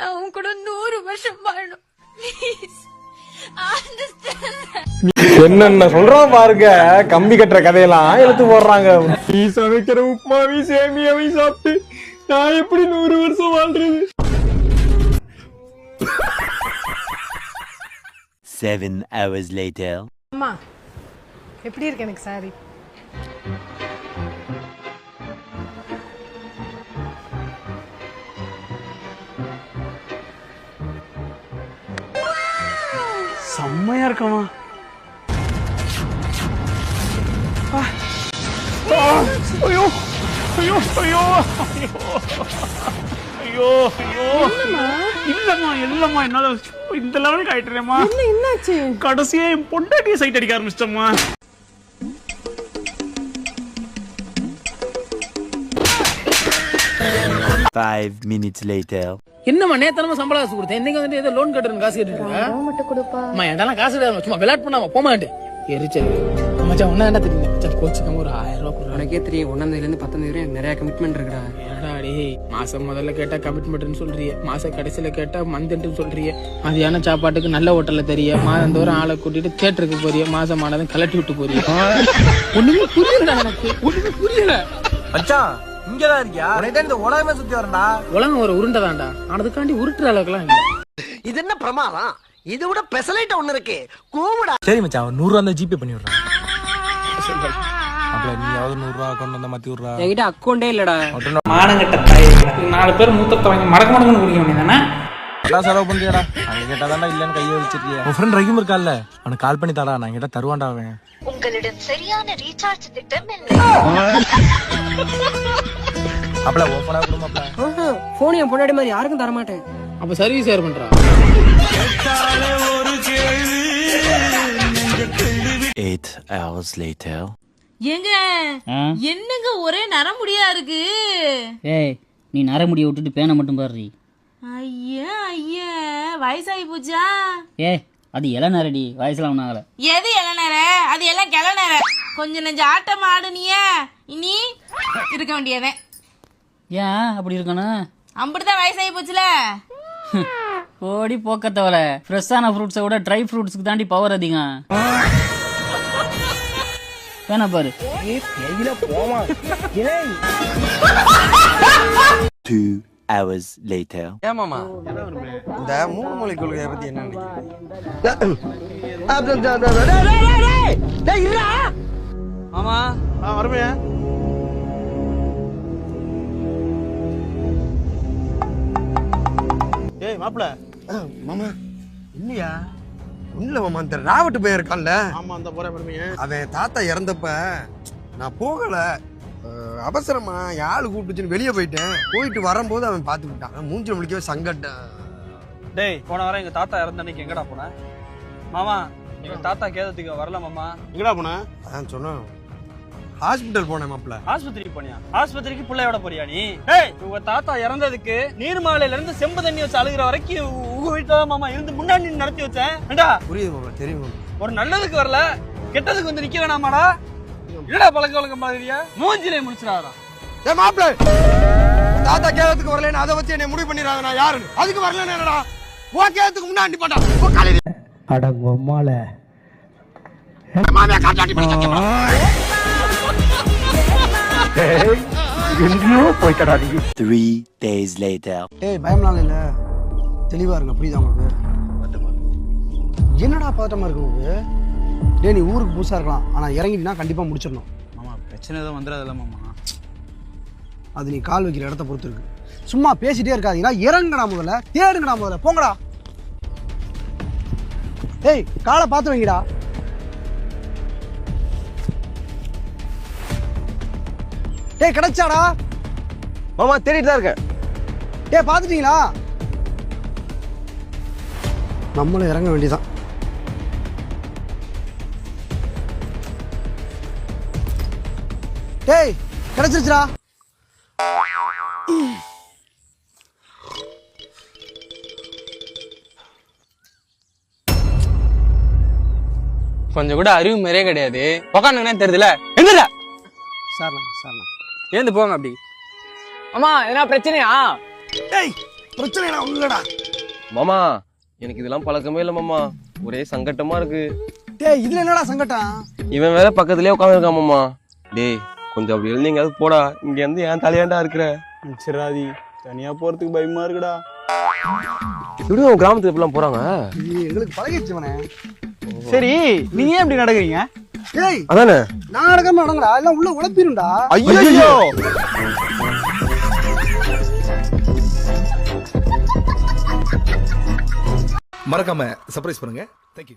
நான் உன் கூட நூறு வருஷம் வாழணும். ப்ளீஸ் என்னென்ன சொல்றோம் பாருங்க. கம்பி கட்டுற கதையெல்லாம் எடுத்து போடுறாங்க. நீ சமைக்கிற உப்புமாவி சேமியாவை சாப்பிட்டு நான் எப்படி நூறு வருஷம் வாழ்றது? Seven hours later. அம்மா எப்படி இருக்கு எனக்கு சாரி செம்மையா இருக்கமா ஐயோ ஐயோ ஐயோ ஐயோ ஐயோ. இல்லம்மா இல்லம்மா என்னால இந்த லெவலுக்கு ஆயிட்டுறேம்மா என்னாச்சு? கடைசியா என் பொண்டாட்டிய சைட் அடிக்க ஆரம்பிச்சிட்டம்மா. Five minutes later. என்னம்மா நேத்தனமா சம்பளம் காசு கொடுத்தேன். இன்னைக்கு வந்துட்டு ஏதோ லோன் கட்டுறேன் காசு கேட்டுட்டு இருக்க? மட்டும் கொடுப்பா. அம்மா என்கிட்ட காசு கிடையாது சும்மா விளையாட் பண்ணாம போமாண்டு எரிச்சல். மச்சான் ஒன்னா என்ன தெரியும்? மச்சான் கோச்சுக்காம ஒரு ஆயிரம் ரூபாய் கொடுறாங்க உனக்கே தெரியும் ஒன்னாம் தேதியில இருந்து பத்தாம் தேதி வரை நிறைய கமிட்மெண்ட் இருக்குடா. ஏடா டேய் மாசம் முதல்ல கேட்டா கமிட்மெண்ட்னு சொல்றிய. மாச கடைசியில கேட்டா மந்த்ன்னு சொல்றிய. மதியான சாப்பாட்டுக்கு நல்ல ஹோட்டல்ல தெரிய. மாதந்தோறும் ஆளை கூட்டிட்டு தியேட்டருக்கு போறிய. மாசம் ஆனதும் கலட்டி விட்டு போறிய. ஒண்ணுமே புரியல எனக்கு ஒண்ணுமே புரியல. மச்சான் இங்கதான் இருக்கியா? உனக்கு இந்த உலகமே சுத்தி வரண்டா உலகம் ஒரு உருண்டை தான்டா. ஆனதுக்காண்டி உருட்டுற அளவுக்குலாம் இல்ல. இது என்ன பிரமாதம்? இதை விட பெசலைட்ட ஒண்ணு இருக்கு. கூவுடா. சரி மச்சான் ஒரு நூறு ரூபா அந்த ஜிபே பண்ணி விடுறேன். அப்பல நீயாவது நூறு ரூபா கொண்டு வந்த மாத்தி விடுறா. என்கிட்ட அக்கௌண்டே இல்லடா. மானங்கட்ட நாலு பேர் மூத்த வாங்கி மடக்கு மடக்குன்னு குடிக்க வேண்டியதானே? அதான் செலவு பண்றியாடா? அங்க கேட்டாதான்டா இல்லன்னு கையை வச்சிருக்கியா உன் ஃப்ரெண்ட் ரஹீம் அவனுக்கு கால் பண்ணி தாடா நான் கிட்ட தருவான்டா அவன். உங்களிடம் சரியான ரீசார்ஜ் திட்டம் இல்லை அப்பல ஓப்பனா கொடுமாப்ல போன் என் பொண்டாடி மாதிரி யாருக்கும் தர மாட்டேன் அப்ப சர்வீஸ் யார் பண்றா? Eight hours later. ஏங்க என்னங்க ஒரே நரமுடியா இருக்கு? ஏய் நீ நரமுடியை விட்டுட்டு பேனை மட்டும் பாடுறி ஐயா ஐயா வயசாகி போச்சா ஏய் அது இளநரடி வயசுல ஒன்றும் ஆகலை. எது இளநர அது எல்லாம் கிளநர கொஞ்சம் நெஞ்ச ஆட்டம் ஆடுனிய இனி இருக்க வேண்டியதே ஏன் அப்படி இருக்கணும்? அப்படிதான் வயசாகி போச்சுல. ஓடி போக்கத்தவல ஃப்ரெஷ்ஷான ஃப்ரூட்ஸை விட ட்ரை ஃப்ரூட்ஸ்க்கு தாண்டி பவர் அதிகம். வேணா பாரு. Two hours later. ஏமாமா இந்த மூணு மொழி கொள்கையை பத்தி என்ன நினைக்கிறீங்க? ஆமா வருமையா மாப்பிள. மாமா. இல்லையா ஒண்ணுல மாமா இந்த ராவட்டு பையன் இருக்கான்ல. ஆமா அந்த போற வருமையா அவன் தாத்தா இறந்தப்ப நான் போகல. அவசரமா ஆளு கூப்பிட்டுச்சுன்னு வெளியே போயிட்டேன். போயிட்டு வரும்போது அவன் பார்த்து விட்டான் மூஞ்சி முழிக்கவே சங்கட்டம் டேய் போன வாரம் எங்க தாத்தா இறந்த அன்னைக்கு எங்கடா போன? மாமா எங்க தாத்தா கேதத்துக்கு வரல மாமா. எங்கடா போன? அதான் சொன்னேன். ஹாஸ்பிட்டல் போனேன் மாப்பிள்ள. ஆஸ்பத்திரிக்கு போனியா? ஆஸ்பத்திரிக்கு பிள்ளையோட போறியா நீ? ஏய் உங்க தாத்தா இறந்ததுக்கு நீர்மாலையில இருந்து செம்பு தண்ணி வச்சு அழுகுற வரைக்கும் உங்க வீட்டுல தான் மாமா இருந்து முன்னாடி நின்னு நடத்தி வச்சேன். ஏண்டா? புரியுது மாப்பிள்ள தெரியும் மாமா. ஒரு நல்லதுக்கு வரல கெட்டதுக்கு வந்து நிக்க வேணாமாடா? என்னடா பழக்க வழக்கம் மாதிரியா? மூஞ்சிலே முடிச்சிடாரா ஏ மாப்பிள்ள! தாத்தா கேரளத்துக்கு வரலன்னு அதை வச்சு என்னை முடிவு பண்ணிடுறாங்க நான் யாருன்னு? அதுக்கு வரலன்னு என்னடா? ஓ கேரளத்துக்கு முன்னாடி போட்டா ஓ காலையில மாமியா காட்டாட்டி படிக்க Three days later. ஏய் பயம்லாம் இல்ல தெளிவா இருங்க புரியுதா உங்களுக்கு? என்னடா பதட்டமா இருக்கு உங்களுக்கு? டேய் நீ ஊருக்கு புதுசா இருக்கலாம். ஆனா இறங்கிட்டீங்கன்னா கண்டிப்பா முடிச்சிடணும். மாமா பிரச்சனை எதுவும் வந்துடாதுல்ல மாமா. அது நீ கால் வைக்கிற இடத்த பொறுத்து இருக்கு. சும்மா பேசிட்டே இருக்காதீங்களா இறங்குடா முதல்ல. தேடுங்கடா முதல்ல. போங்கடா. ஏய் காலை பார்த்து வைங்கடா. டேய் கிடைச்சாடா? மாமா தேடிட்டு தான் இருக்கேன். டேய் பார்த்துட்டீங்களா? நம்மளும் இறங்க வேண்டியதான் டேய் கிடைச்சிருச்சுடா. கொஞ்சம் கூட அறிவு மாதிரியே கிடையாது. உக்காந்துங்கன்னு தெரியுதுல? எந்திரா சார்ண்ணா சார்ண்ணா ஏந்து போங்க அப்படி. அம்மா என்ன பிரச்சனையா? டேய் பிரச்சனை நான் இல்லடா மாமா எனக்கு இதெல்லாம் பழக்கமே இல்ல மாமா. ஒரே சங்கட்டமா இருக்கு. டேய் இதுல என்னடா சங்கடம் இவன் வேற பக்கத்துலயே உட்காந்துருக்கான் மாமா. டேய் கொஞ்சம் அப்படி எழுந்து எங்கேயாவது போடா. இங்க இருந்து ஏன் தலையாண்டா இருக்கிற? சிராதி தனியா போறதுக்கு பயமா இருக்குடா. எப்படி உன் கிராமத்துல இப்படிலாம் போறாங்க? எங்களுக்கு பழகிடுச்சுவனே சரி நீங்க ஏன் இப்படி நடக்கிறீங்க? டேய் அதானே? நான் நடக்காம நடங்கடா எல்லாம் உள்ள உழப்பிரும்டா ஐயோ மறக்காம சர்ப்ரைஸ் பண்ணுங்க. தேங்க்யூ